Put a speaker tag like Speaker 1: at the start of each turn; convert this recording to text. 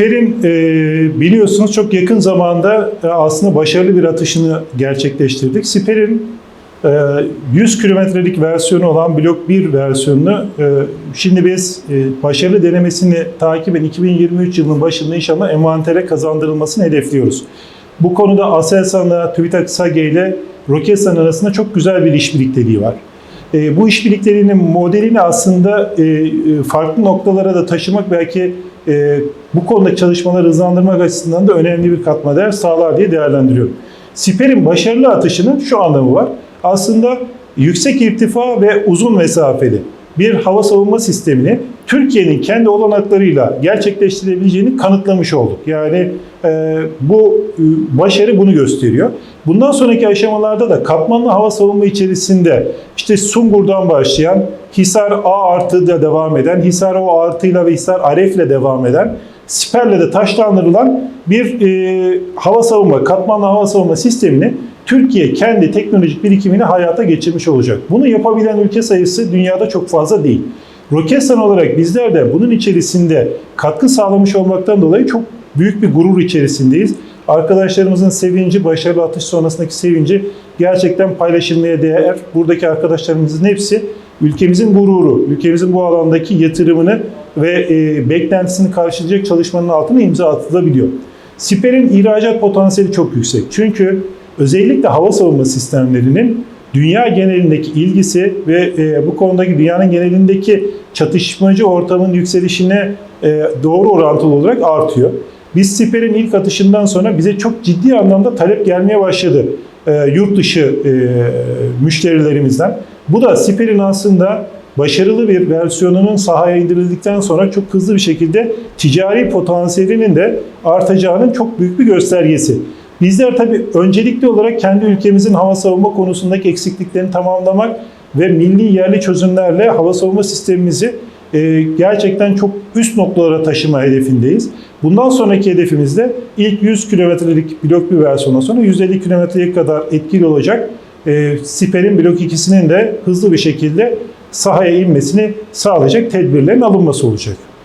Speaker 1: Siper'in e, biliyorsunuz çok yakın zamanda e, aslında başarılı bir atışını gerçekleştirdik. Siper'in e, 100 kilometrelik versiyonu olan Blok 1 versiyonunu e, şimdi biz e, başarılı denemesini takiben 2023 yılının başında inşallah envantere kazandırılmasını hedefliyoruz. Bu konuda Aselsan'la TÜBİTAK SAGE ile Roketsan arasında çok güzel bir iş var. E, bu işbirliklerinin modelini aslında e, e, farklı noktalara da taşımak belki bu konuda çalışmaları hızlandırmak açısından da önemli bir katma değer sağlar diye değerlendiriyorum. Siper'in başarılı atışının şu anlamı var. Aslında yüksek irtifa ve uzun mesafeli bir hava savunma sistemini Türkiye'nin kendi olanaklarıyla gerçekleştirebileceğini kanıtlamış olduk. Yani e, bu e, başarı bunu gösteriyor. Bundan sonraki aşamalarda da katmanlı hava savunma içerisinde işte Sungur'dan başlayan Hisar A artıyla devam eden, Hisar O artıyla ve Hisar Aref ile devam eden, Siper'le de taşlandırılan bir e, hava savunma, katmanlı hava savunma sistemini Türkiye kendi teknolojik birikimini hayata geçirmiş olacak. Bunu yapabilen ülke sayısı dünyada çok fazla değil. Roketsan olarak bizler de bunun içerisinde katkı sağlamış olmaktan dolayı çok büyük bir gurur içerisindeyiz. Arkadaşlarımızın sevinci, başarılı atış sonrasındaki sevinci gerçekten paylaşılmaya değer. Buradaki arkadaşlarımızın hepsi ülkemizin gururu, ülkemizin bu alandaki yatırımını ve e, beklentisini karşılayacak çalışmanın altına imza atılabiliyor. Siper'in ihracat potansiyeli çok yüksek. Çünkü özellikle hava savunma sistemlerinin dünya genelindeki ilgisi ve e, bu konudaki dünyanın genelindeki çatışmacı ortamın yükselişine e, doğru orantılı olarak artıyor. Biz Siper'in ilk atışından sonra bize çok ciddi anlamda talep gelmeye başladı e, yurt dışı e, müşterilerimizden. Bu da Siper'in aslında başarılı bir versiyonunun sahaya indirildikten sonra çok hızlı bir şekilde ticari potansiyelinin de artacağının çok büyük bir göstergesi. Bizler tabii öncelikli olarak kendi ülkemizin hava savunma konusundaki eksikliklerini tamamlamak ve milli yerli çözümlerle hava savunma sistemimizi e, gerçekten çok üst noktalara taşıma hedefindeyiz. Bundan sonraki hedefimiz de ilk 100 kilometrelik blok bir versiyondan sonra 150 kilometreye kadar etkili olacak e, Siper'in blok 2'sinin de hızlı bir şekilde sahaya inmesini sağlayacak tedbirlerin alınması olacak.